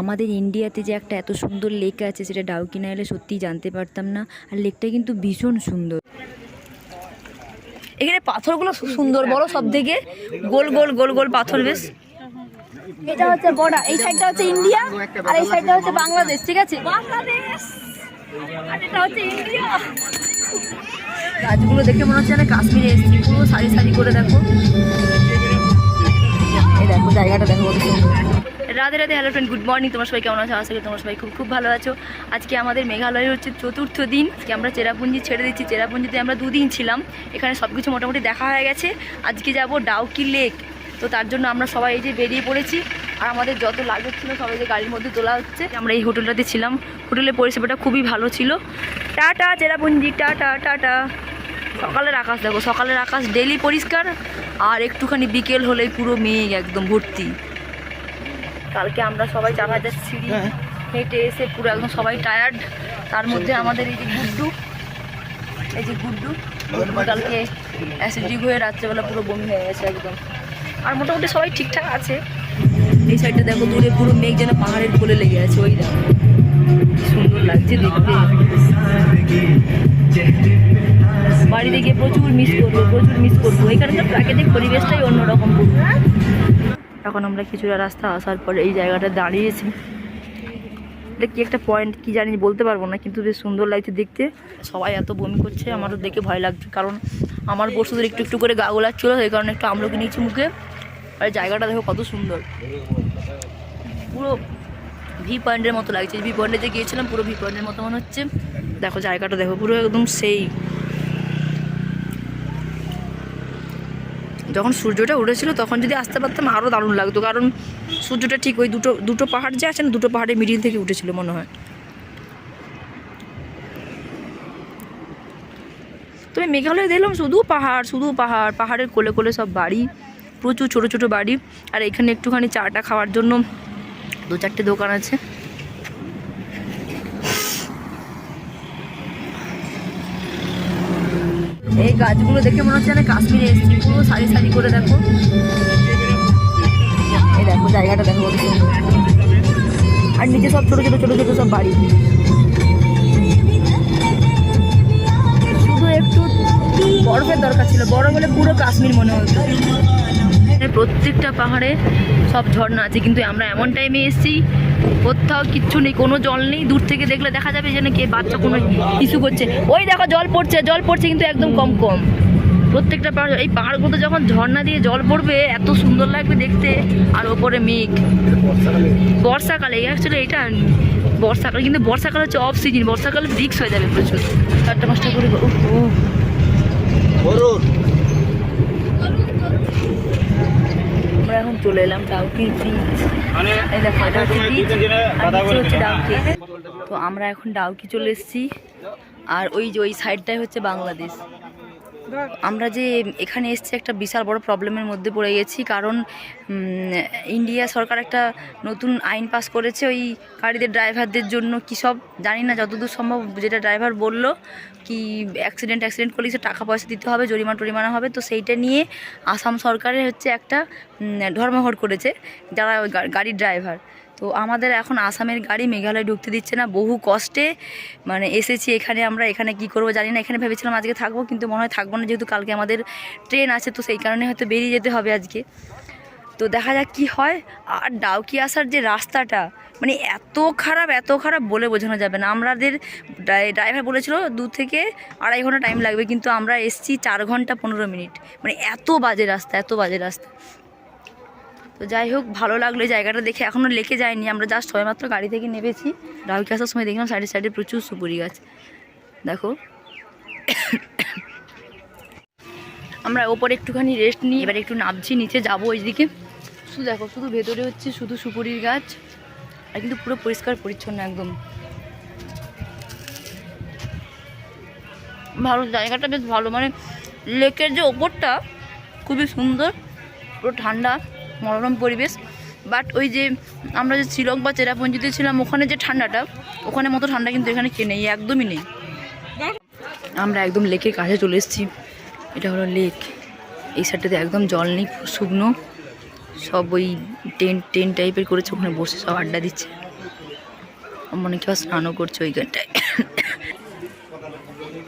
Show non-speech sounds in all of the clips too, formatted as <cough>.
আমাদের ইন্ডিয়াতে যে একটা এত সুন্দর লেক আছে সেটা ডাউকি না এলে সত্যিই জানতে পারতাম না। আর লেকটা কিন্তু ভীষণ সুন্দর। এখানে পাথরগুলো সুন্দর বড় সব থেকে গোল গোল গোল গোল পাথর বেশ। এটা হচ্ছে বর্ডার এই সাইডটা হচ্ছে ইন্ডিয়া আর এই সাইডটা হচ্ছে বাংলাদেশ ঠিক আছে? বাংলাদেশ আর এটা হচ্ছে ইন্ডিয়া গাছগুলো দেখে মনে হচ্ছে না কাশ্মীরে এসেছি। পুরো সারি সারি করে দেখো। এই দেখো জায়গাটা দেখো Radhe Radhe hello friend good morning তোমার সবাই কেমন আছো? আশা করি তোমরা সবাই খুব খুব ভালো আছো। আজকে আমাদের মেঘালয় হচ্ছে চতুর্থ দিন। আজকে আমরা চেরাপুঞ্জি ছেড়ে দিচ্ছি। চেরাপুঞ্জিতে আমরা দুদিন ছিলাম। এখানে সব কিছু মোটামুটি দেখা হয়ে গেছে। আজকে যাব ডাউকি লেক। তো তার জন্য আমরা সবাই এই যে বেরিয়ে পড়েছি। আর আমাদের যত লাগেজ ছিল সবাই যে গাড়ির মধ্যে তোলা হচ্ছে। আমরা এই হোটেলটাতে ছিলাম। হোটেলের পরিষেবাটা খুবই ভালো ছিল। Tata, Cherrapunji, tata tata. সকালের আকাশ দেখো। সকালের আকাশ ডেলি পরিষ্কার। আর একটুখানি বিকেল হলেই পুরো মেঘ একদম ভর্তি। কালকে আমরা সবাই চার হাজার সিঁড়ি হেঁটে এসে পুরো একদম সবাই টায়ার্ড তার মধ্যে আমাদের এই যে গুড্ডু। এই যে গুড্ডু। গুড্ডু কালকে অ্যাসিডিক হয়ে রাত্রেবেলা পুরো বমি হয়ে গেছে একদম। আর মোটামুটি সবাই ঠিকঠাক আছে। এই সাইডটা দেখো দূরে পুরো মেঘ যেন পাহাড়ের কোলে লেগে আছে ওই দেখো। সুন্দর লাগছে দেখতে। বাড়িতে গিয়ে প্রচুর মিস করব প্রচুর মিস করব। এখানকার প্রাকৃতিক পরিবেশটাই অন্যরকম পুরো। এখন আমরা কিছুটা রাস্তা আসার পরে এই জায়গাটা দাঁড়িয়েছি। এটা কি একটা পয়েন্ট কি জানি বলতে পারব না, কিন্তু বেশ সুন্দর লাগছে দেখতে। সবাই এত বমি করছে, আমারও দেখে ভয় লাগছে, কারণ আমার বসুদের একটু একটু করে গা গোলাচ্ছিলো, সেই কারণে একটু আমলকি নিয়েছি মুখে। আর জায়গাটা দেখো কত সুন্দর। পুরো ভি পয়েন্টের মতো লাগছে। ভি পয়েন্টে যে গিয়েছিলাম, পুরো ভি পয়েন্টের মতো মনে হচ্ছে। দেখো জায়গাটা দেখো, পুরো একদম সেই। যখন সূর্যটা উঠেছিল, তখন যদি আসতে পারতাম আরও দারুণ লাগতো। কারণ সূর্যটা ঠিক ওই দুটো দুটো পাহাড় যে আছে না, দুটো পাহাড়ের মিডিল থেকে উঠেছিল মনে হয়। তবে মেঘালয়ে দেখলাম শুধু পাহাড় শুধু পাহাড়, পাহাড়ের কোলে কোলে সব বাড়ি, প্রচুর ছোট ছোট বাড়ি। আর এখানে একটুখানি চাটা খাওয়ার জন্য দু চারটে দোকান আছে। এই গাছগুলো দেখে মনে হচ্ছে না কাশ্মীরে এসেছি। পুরো সারি সারি করে দেখো। এই দেখো, জায়গাটা দেখো আর নিচে সব ছোটো ছোটো ছোটো ছোটো সব বাড়ি। শুধু একটু বরফের দরকার ছিল। বরফ হলে পুরো কাশ্মীর মনে হতো। প্রত্যেকটা পাহাড়ে সব ঝর্ণা আছে, কিন্তু আমরা এমন টাইমে এসেছি, কোথাও কিচ্ছু নেই, কোনো জল নেই, দূর থেকে দেখলে দেখা যাবে যেন কে বাচ্চা কোনো ইস্যু করছে। ওই দেখো জল পড়ছে জল পড়ছে, কিন্তু একদম কম কম। প্রত্যেকটা পাহাড়, এই পাহাড়গুলো যখন ঝর্ণা দিয়ে জল পড়বে, এত সুন্দর লাগবে দেখতে, আর ওপরে মেঘ। বর্ষাকালে অ্যাকচুয়ালি এটা বর্ষাকাল, কিন্তু বর্ষাকাল হচ্ছে অফ সিজন বর্ষাকালে রিক্স হয়ে যাবে প্রচুর। চারটা পাঁচটা করে উফ, উফ। আমরা এখন চলে এলাম ব্রিজ এটা হচ্ছে ব্রিজ হচ্ছে ডাউকি তো আমরা এখন ডাউকি চলে এসেছি। আর ওই যে ওই সাইডটাই হচ্ছে বাংলাদেশ। আমরা যে এখানে এসেছি একটা বিশাল বড় প্রবলেমের মধ্যে পড়ে গেছি। কারণ ইন্ডিয়া সরকার একটা নতুন আইন পাস করেছে ওই গাড়িদের ড্রাইভারদের জন্য। কি সব জানি না, যতদূর সম্ভব যেটা ড্রাইভার বলল কি অ্যাক্সিডেন্ট অ্যাক্সিডেন্ট করলে সে টাকা পয়সা দিতে হবে, জরিমানা, টরিমানা হবে। তো সেইটা নিয়ে আসাম সরকারের হচ্ছে একটা ধর্মঘট করেছে যারা ওই গাড়ির ড্রাইভার তো আমাদের এখন আসামের গাড়ি মেঘালয় ঢুকতে দিচ্ছে না, বহু কষ্টে মানে এসেছি এখানে আমরা, এখানে কি করব জানি না, এখানে ভেবেছিলাম আজকে থাকব, কিন্তু মনে হয় থাকব না যেহেতু কালকে আমাদের ট্রেন আছে, তো সেই কারণে হয়তো বেরিয়ে যেতে হবে আজকে। তো দেখা যাক কি হয়, আর ডাউকি আসার যে রাস্তাটা মানে এত খারাপ এত খারাপ বলে বোঝানো যাবে না। আমাদের ড্রাইভার বলেছিল দু থেকে আড়াই ঘণ্টা টাইম লাগবে, কিন্তু আমরা এসছি চার ঘণ্টা পনেরো মিনিট। মানে এত বাজে রাস্তা, এত বাজে রাস্তা। তো যাই হোক, ভালো লাগল জায়গাটা দেখে। এখনও লেকে যায়নি আমরা জাস্ট সবেমাত্র গাড়ি থেকে নেমেছি। ডাউকি আসার সময় দেখলাম সাইডে সাইডে প্রচুর সুপুরি গাছ। দেখো। আমরা ওপরে একটুখানি রেস্ট নিই এবার একটু নামছি, নিচে যাব ওইদিকে। শুধু দেখো, শুধু ভেতরে হচ্ছে শুধু সুপুরির গাছ, আর কিন্তু পুরো পরিষ্কার পরিচ্ছন্ন একদম। ভালো, জায়গাটা বেশ ভালো। মানে লেকের যে ওপরটা খুবই সুন্দর, পুরো ঠান্ডা। মনোরম পরিবেশ। বাট ওই যে আমরা যে শিলং বা চেরাপুঞ্জিতে ছিলাম, ওখানে যে ঠান্ডাটা, ওখানে মতো ঠান্ডা কিন্তু এখানে কে নেই, একদমই নেই। আমরা একদম লেকের কাছে চলে এসেছি। এটা হলো লেক এই সাইডটাতে একদম জল নেই শুকনো। সব ওই টেন্ট টেন্ট টাইপের করেছে, ওখানে বসে সব আড্ডা দিচ্ছে। মনে কেউ স্নানও করছে ওইখানটায়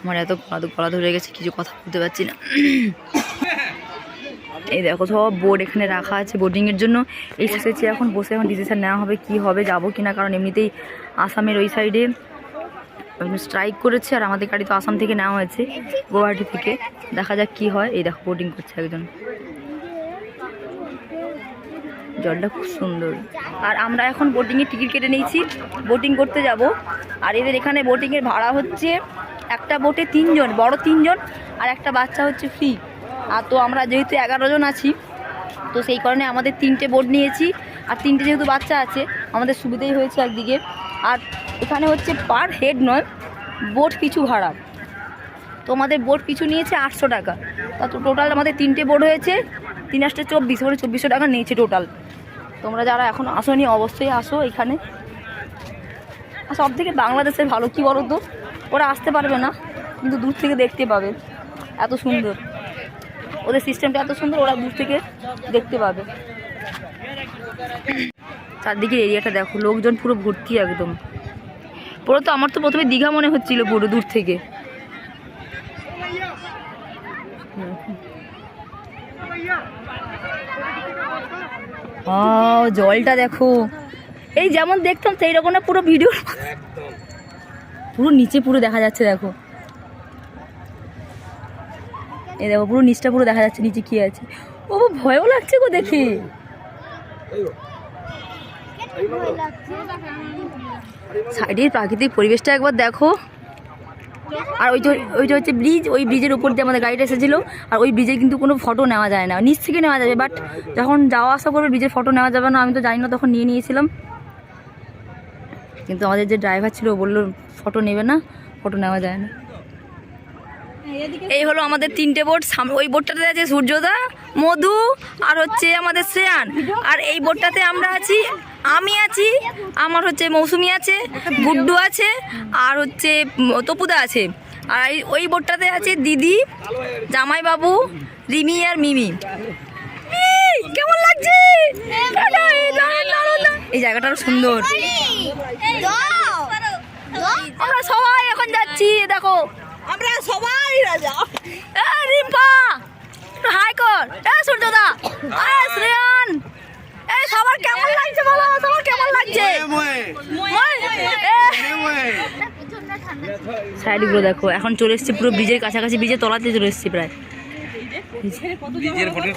আমার এত গলা গলা ধরে গেছে, কিছু কথা বলতে পারছি না। এই দেখো, সব বোর্ড এখানে রাখা আছে। বোর্ডিংয়ের জন্য এই এসেছি এখন, বসে এখন ডিসিশান নেওয়া হবে কি হবে, যাব কি না কারণ এমনিতেই আসামের ওই সাইডে স্ট্রাইক করেছে, আর আমাদের গাড়ি তো আসাম থেকে নেওয়া হয়েছে, গুয়াহাটি থেকে। দেখা যাক কি হয়। এই দেখো বোটিং করছে একজন। জলটা খুব সুন্দর। আর আমরা এখন বোটিংয়ের টিকিট কেটে নিয়েছি। বোটিং করতে যাব। আর এদের এখানে বোটিংয়ের ভাড়া হচ্ছে, একটা বোটে তিনজন, বড় তিনজন, আর একটা বাচ্চা হচ্ছে ফ্রি আর তো আমরা যেহেতু এগারো জন আছি, তো সেই কারণে আমাদের তিনটে বোর্ড নিয়েছি। আর তিনটে যেহেতু বাচ্চা আছে, আমাদের সুবিধাই হয়েছে একদিকে। আর এখানে হচ্ছে পার হেড নয় বোট পিছু ভাড়া। তো আমাদের বোট পিছু নিয়েছে আটশো টাকা। তা তো টোটাল আমাদের তিনটে বোর্ড হয়েছে, তিন আটটা চব্বিশ মানে চব্বিশশো টাকা নিয়েছে টোটাল তোমরা যারা এখন আসোনি, অবশ্যই আসো এখানে। আর সব থেকে বাংলাদেশের ভালো কী বলো তো ওরা আসতে পারবে না, কিন্তু দূর থেকে দেখতে পাবে। এত সুন্দর। ওদের সিস্টেমটা এত সুন্দর ওরা দূর থেকে দেখতে পাবে। চারদিকে এরিয়াটা দেখো লোকজন পুরো ভর্তি একদম। পুরো তো আমার তো প্রথমে দীঘা মনে হচ্ছিল পুরো দূর থেকে। জলটা দেখো। এই যেমন দেখতাম সেই রকম না পুরো ভিডিও পুরো নিচে পুরো দেখা যাচ্ছে দেখো। এই দেখো, পুরো নিচটা পুরো দেখা যাচ্ছে, নিচে কি আছে। ও ভয়ও লাগছে গো দেখি। সাইডের প্রাকৃতিক পরিবেশটা একবার দেখো। আর ওই যে ওইটা হচ্ছে ব্রিজ, ওই ব্রিজের উপর দিয়ে আমাদের গাড়িটা এসেছিল, আর ওই ব্রিজে কিন্তু কোনো ফটো নেওয়া যায় না। নিচ থেকে নেওয়া যাবে বাট যখন যাওয়া আসা করবে, ব্রিজের ফটো নেওয়া যাবে না, আমি তো জানি না, তখন নিয়ে নিয়েছিলাম। কিন্তু আমাদের যে ড্রাইভার ছিল বলল ফটো নেবে না ফটো নেওয়া যায় না। এই হলো আমাদের তিনটে বোট ওই বোটটাতে আছে সূর্যদা মধু আর হচ্ছে আমাদের শ্রেয়ান। আর এই বোটটাতে আমরা আছি আমি আছি আমার হচ্ছে মৌসুমি আছে গুড্ডু আছে আর হচ্ছে তপুদা আছে। আর এই- ওই বোটটাতে আছে দিদি জামাইবাবু রিমি আর মিমি। কেমন লাগছে। এই জায়গাটা সুন্দর। আমরা সবাই এখন যাচ্ছি দেখো। আমরা সবাই রাজা। এ রিম্পা হাই কর। এ সূর্যদা এ শ্রেয়ান এই সবার কেমন লাগছে বলো? সবার কেমন লাগছে? সাইডগুলো দেখো এখন চলে এসেছি পুরো ব্রিজের কাছাকাছি ব্রিজের তলাতে চলে এসেছি প্রায়।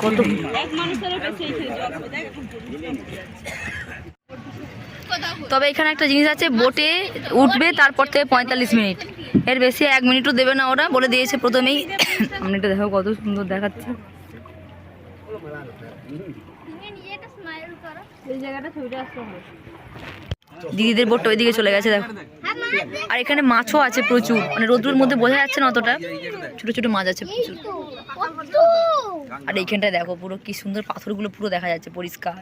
কত তবে এখানে একটা জিনিস আছে বোটে উঠবে তারপর থেকে পঁয়তাল্লিশ মিনিট। এর বেশি এক মিনিটও দেবে না ওরা, বলে দিয়েছে প্রথমেই। <coughs> আপনি এটা দেখো কত সুন্দর দেখাচ্ছে। দিদিদের বোটটা ওইদিকে চলে গেছে, দেখো। আর এখানে মাছও আছে প্রচুর মানে রোদ্রুর মধ্যে বোঝা যাচ্ছে না অতটা। ছোট ছোট মাছ আছে প্রচুর। আর এইখানটায় দেখো পুরো কি সুন্দর পাথরগুলো পুরো দেখা যাচ্ছে, পরিষ্কার।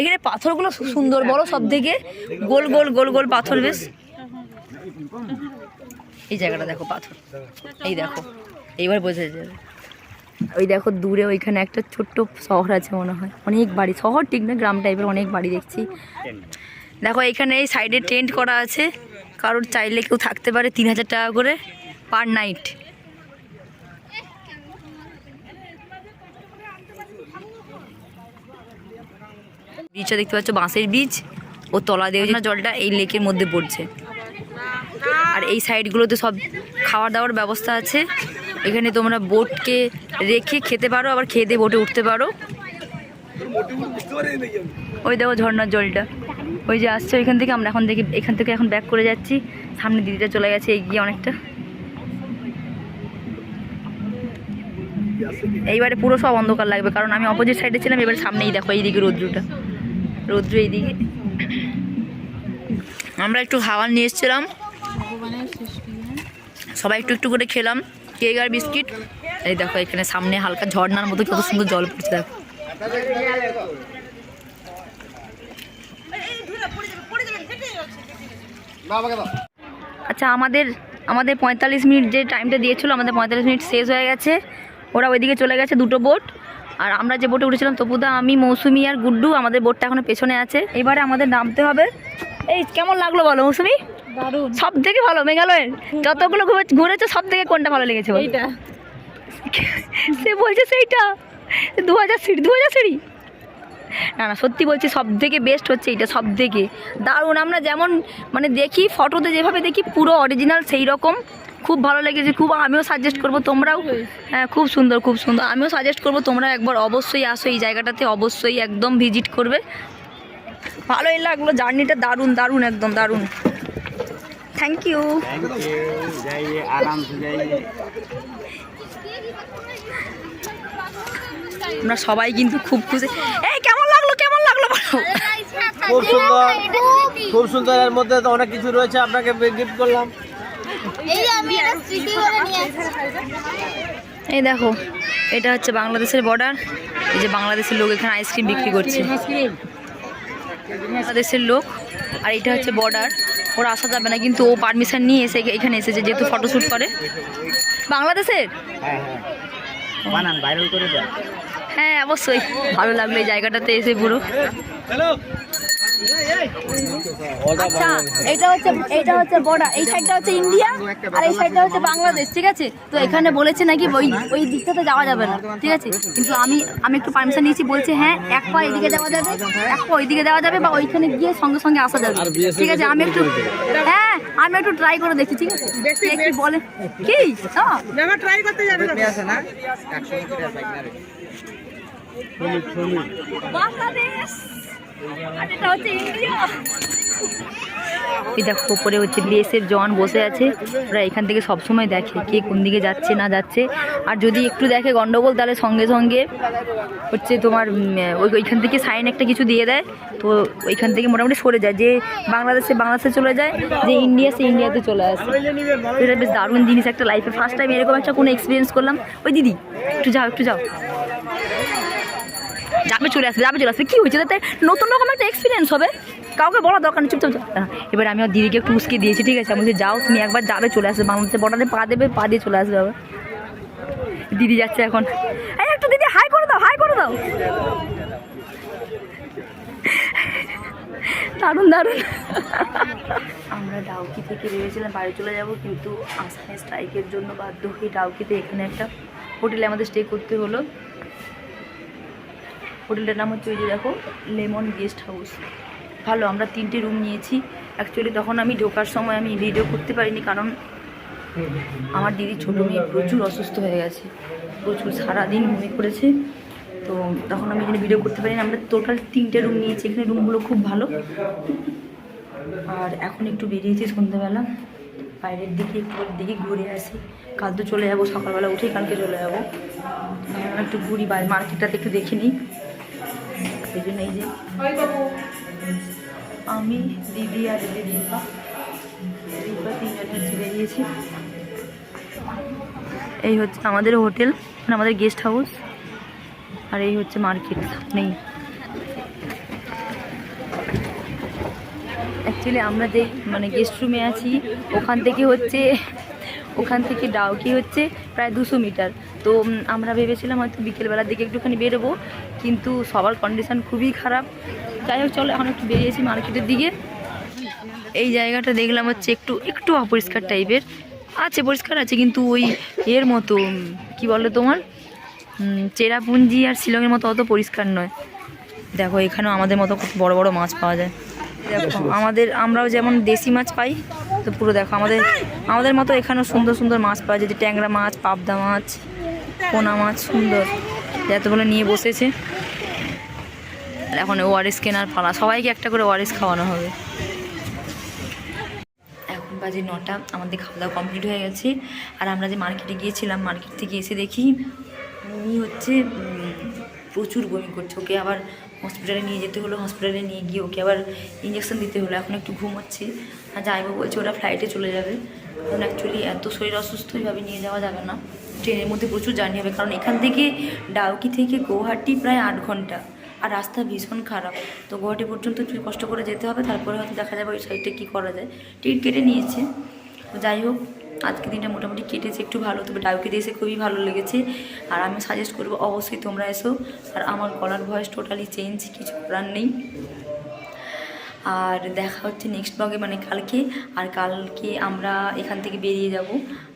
এখানে পাথরগুলো সুন্দর, বড় সব থেকে গোল গোল গোল গোল পাথর বেশ। এই জায়গাটা দেখো পাথর। এই দেখো। এইবার বোঝা যাবে ওই দেখো দূরে ওইখানে একটা ছোট্ট শহর আছে মনে হয়। অনেক বাড়ি। শহর ঠিক না, গ্রাম টাইপের অনেক বাড়ি দেখছি। দেখো এখানে এই সাইডে টেন্ট করা আছে। কারোর চাইলে কেউ থাকতে পারে তিন হাজার টাকা করে পার নাইট ব্রিজটা দেখতে পাচ্ছ, বাঁশের বীজ ও তলা দিয়ে জলটা এই লেকের মধ্যে পড়ছে। আর এই সাইডগুলোতে সব খাওয়া দাওয়ার ব্যবস্থা আছে। এখানে তোমরা বোটকে রেখে খেতে পারো, আবার খেয়ে দিয়ে বোটে উঠতে পারো। ওই দেখো ঝর্নার জলটা। ওই যে আসছে ওইখান থেকে, আমরা এখন দেখি, এখান থেকে এখন ব্যাক করে যাচ্ছি। সামনে দিদিটা চলে গেছে, এগিয়ে অনেকটা। এইবারে পুরো সব অন্ধকার লাগবে, কারণ আমি অপোজিট সাইডে ছিলাম, এবার সামনেই দেখো এইদিকে রৌদ্রটা। রৌদ্র এইদিকে। আমরা একটু খাবার নিয়ে এসেছিলাম। সবাই একটু একটু করে খেলাম। কেক আর বিস্কিট। এই দেখো, এখানে সামনে হালকা ঝর্নার মতো কত সুন্দর জল পড়ছে, দেখো। আচ্ছা আমাদের আমাদের পঁয়তাল্লিশ মিনিট যে টাইমটা দিয়েছিল, আমাদের পঁয়তাল্লিশ মিনিট শেষ হয়ে গেছে। ওরা ওইদিকে চলে গেছে দুটো বোট আর আমরা যে বোটে উঠেছিলাম, তপুদা, আমি, মৌসুমি আর গুড্ডু, আমাদের বোটটা এখনও পেছনে আছে। এবারে আমাদের নামতে হবে। এই, কেমন লাগল বলো, মৌসুমি? সব থেকে ভালো মেঘালয়ের যতগুলো ঘুরে- ঘুরেছো সব থেকে কোনটা ভালো লেগেছে? <laughs> সে বলছে সেইটা। দু হাজার সিঁড়ি দু হাজার সিঁড়ি? না না সত্যি বলছি সব থেকে বেস্ট হচ্ছে এটা সব থেকে দারুণ আমরা যেমন মানে দেখি ফটোতে যেভাবে দেখি পুরো অরিজিনাল সেই রকম। খুব ভালো লেগেছে খুব আমিও সাজেস্ট করব তোমরাও। হ্যাঁ খুব সুন্দর খুব সুন্দর। আমিও সাজেস্ট করব তোমরা একবার অবশ্যই আসো এই জায়গাটাতে অবশ্যই একদম ভিজিট করবে। ভালোই লাগল জার্নিটা দারুণ দারুণ একদম দারুণ। থ্যাংক ইউ আমরা সবাই কিন্তু খুব খুশি। এই কেমন লাগল কেমন লাগল খুব সুন্দর। খুব সুন্দর এর মধ্যে তো অনেক কিছু রয়েছে আপনাকে গিফট করলাম। এই দেখো এটা হচ্ছে বাংলাদেশের বর্ডার এই যে বাংলাদেশের লোক এখানে আইসক্রিম বিক্রি করছে। বাংলাদেশের লোক আর এটা হচ্ছে বর্ডার ওরা আসা যাবে না কিন্তু ও পারমিশন নিয়ে এসে এখানে এসেছে যেহেতু ফটোশ্যুট করে। বাংলাদেশের? হ্যাঁ হ্যাঁ হ্যাঁ অবশ্যই। ভালো লাগল এই জায়গাটাতে এসে পুরো। আচ্ছা এটা হচ্ছে এটা হচ্ছে বর্ডার এই সাইডটা হচ্ছে ইন্ডিয়া আর এই সাইডটা হচ্ছে বাংলাদেশ ঠিক আছে? তো এখানে বলেছে নাকি ওই ওই দিকটাতে যাওয়া যাবে না ঠিক আছে? কিন্তু আমি আমি একটু পারমিশন নিয়েছি বলছে হ্যাঁ এক পা এদিকে যাওয়া যাবে এক পা ওইদিকে যাওয়া যাবে বা ওইখানে গিয়ে সঙ্গে সঙ্গে আসা যাবে ঠিক আছে? আমি একটু হ্যাঁ আমি একটু ট্রাই করে দেখি ঠিক আছে? কে কি বলে কি? ট্রাই করতে যাবে না বাংলাদেশ! এটা দেখো, উপরে হচ্ছে বিএসএফ জওয়ান বসে আছে। ওরা এখান থেকে সবসময় দেখে কে কোন দিকে যাচ্ছে, না যাচ্ছে। আর যদি একটু দেখে গন্ডগোল, তাহলে সঙ্গে সঙ্গে হচ্ছে তোমার ওই, ওইখান থেকে সাইন একটা কিছু দিয়ে দেয়। তো ওইখান থেকে মোটামুটি সরে যায়। যে বাংলাদেশে বাংলাদেশে চলে যায়, যে ইন্ডিয়া, সে ইন্ডিয়াতে চলে আসে। এটা বেশ দারুণ জিনিস একটা লাইফে ফার্স্ট টাইম এরকম একটা কোনো এক্সপিরিয়েন্স করলাম। ওই দিদি, একটু যাও একটু যাও। যাবে চলে আসবে, যাবে চলে আসবে। কী হয়েছে? তাতে নতুন রকম একটা এক্সপিরিয়েন্স হবে। কাউকে বলা দরকার নেই, চুপচাপ এবার আমি আমার দিদিকে একটু উস্কে দিয়েছি, ঠিক আছে? আমি বলছি, যাও, তুমি একবার যাবে চলে আসবে বাংলাদেশের বর্ডারে পা দেবে, পা দিয়ে চলে আসবে আবার। দিদি যাচ্ছে এখন। এই একটু দিদি হাই করে দাও হাই করে দাও। দারুণ দারুণ। আমরা ডাউকি থেকে ভেবেছিলাম বাড়ি চলে যাব, কিন্তু আসামে স্ট্রাইকের জন্য বাধ্য হয়ে ডাউকিতে এখানে একটা হোটেলে আমাদের স্টে করতে হলো। হোটেলটার নাম হচ্ছে ওই যে দেখো লেমন গেস্ট হাউস। ভালো, আমরা তিনটে রুম নিয়েছি। অ্যাকচুয়ালি তখন আমি ঢোকার সময় আমি ভিডিও করতে পারিনি কারণ আমার দিদি ছোটো মেয়ে প্রচুর অসুস্থ হয়ে গেছে, প্রচুর সারাদিন বমি করেছে তো তখন আমি এখানে ভিডিও করতে পারিনি। আমরা টোটাল তিনটে রুম নিয়েছি। এখানে রুমগুলো খুব ভালো। আর এখন একটু বেরিয়েছি সন্ধ্যেবেলা। বাইরের দিকে একটু দিকে ঘুরে আসি। কাল তো চলে যাব, সকালবেলা উঠেই কালকে চলে যাব। একটু ঘুরি বাইরে মার্কেটটাতে একটু দেখে নিই। জন্য এই যে আমি দিদি আর দিদি দীপা দীপা তিনজনে হচ্ছে বেরিয়েছি। এই হচ্ছে আমাদের হোটেল মানে আমাদের গেস্ট হাউস আর এই হচ্ছে মার্কেট নেই। অ্যাকচুয়ালি আমরা যে মানে গেস্ট রুমে আছি ওখান থেকে হচ্ছে ওখান থেকে ডাউকি হচ্ছে? প্রায় দুশো মিটার। তো আমরা ভেবেছিলাম হয়তো বিকেলবেলার দিকে একটুখানি বেরোবো, কিন্তু সবার কন্ডিশান খুবই খারাপ। যাই হোক, চলো এখন একটু বেরিয়েছি মার্কেটের দিকে। এই জায়গাটা দেখলাম হচ্ছে একটু একটু অপরিষ্কার টাইপের আছে, পরিষ্কার আছে, কিন্তু ওই এর মতো কি বলে তোমার? চেরাপুঞ্জি আর শিলংয়ের মতো অত পরিষ্কার নয়। দেখো, এখানেও আমাদের মতো কত বড় বড় মাছ পাওয়া যায়। দেখো, আমাদের, আমরাও যেমন দেশি মাছ পাই তো পুরো দেখো, আমাদের আমাদের মতো এখানেও সুন্দর সুন্দর মাছ পাওয়া যায় যে ট্যাংরা মাছ, পাবদা মাছ, পোনা মাছ, সুন্দর। এতগুলো নিয়ে বসেছে। এখন ওআরএস কেনার পালা। সবাইকে একটা করে ওআরএস খাওয়ানো হবে। এখন বাজে নটা, আমাদের খাওয়া দাওয়া কমপ্লিট হয়ে গেছে। আর আমরা যে মার্কেটে গিয়েছিলাম, মার্কেট থেকে এসে দেখি, উনি হচ্ছে প্রচুর বমি করছে। ওকে আবার হসপিটালে নিয়ে যেতে হলো হসপিটালে নিয়ে গিয়ে ওকে আবার ইঞ্জেকশন দিতে হলো। এখন একটু ঘুমোচ্ছে। আর যাইবো বলছে ওরা ফ্লাইটে চলে যাবে। কারণ অ্যাকচুয়ালি এত শরীর অসুস্থ এইভাবে নিয়ে যাওয়া যাবে না। ট্রেনের মধ্যে প্রচুর জার্নি হবে। কারণ এখান থেকে ডাউকি থেকে গৌহাটি প্রায় আট ঘণ্টা। আর রাস্তা ভীষণ খারাপ। তো গুয়াহাটি পর্যন্ত একটু কষ্ট করে যেতে হবে। তারপরে হয়তো দেখা যাবে ওই সাইডে কী করা যায়। টিকিট কেটে নিয়েছে। যাই হোক আজকে দিনটা মোটামুটি কেটেছে, একটু ভালো, তবে ডাউকিতে এসে খুবই ভালো লেগেছে। আর আমি সাজেস্ট করব অবশ্যই তোমরা এসো। আর আমার গলার ভয়েস টোটালি চেঞ্জ কিছু করার নেই। আর দেখা হচ্ছে নেক্সট ব্লগে মানে কালকে। আর কালকে আমরা এখান থেকে বেরিয়ে যাব।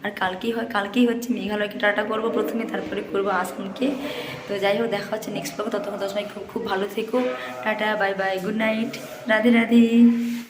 আর কালকেই হয়, কালকেই হচ্ছে মেঘালয়কে টাটা করব প্রথমে, তারপরে করব আসামকে। তো যাই হোক, দেখা হচ্ছে নেক্সট ব্লগে ততক্ষণ তোমার খুব খুব ভালো থেকো। Tata bye bye good night Radhe Radhe.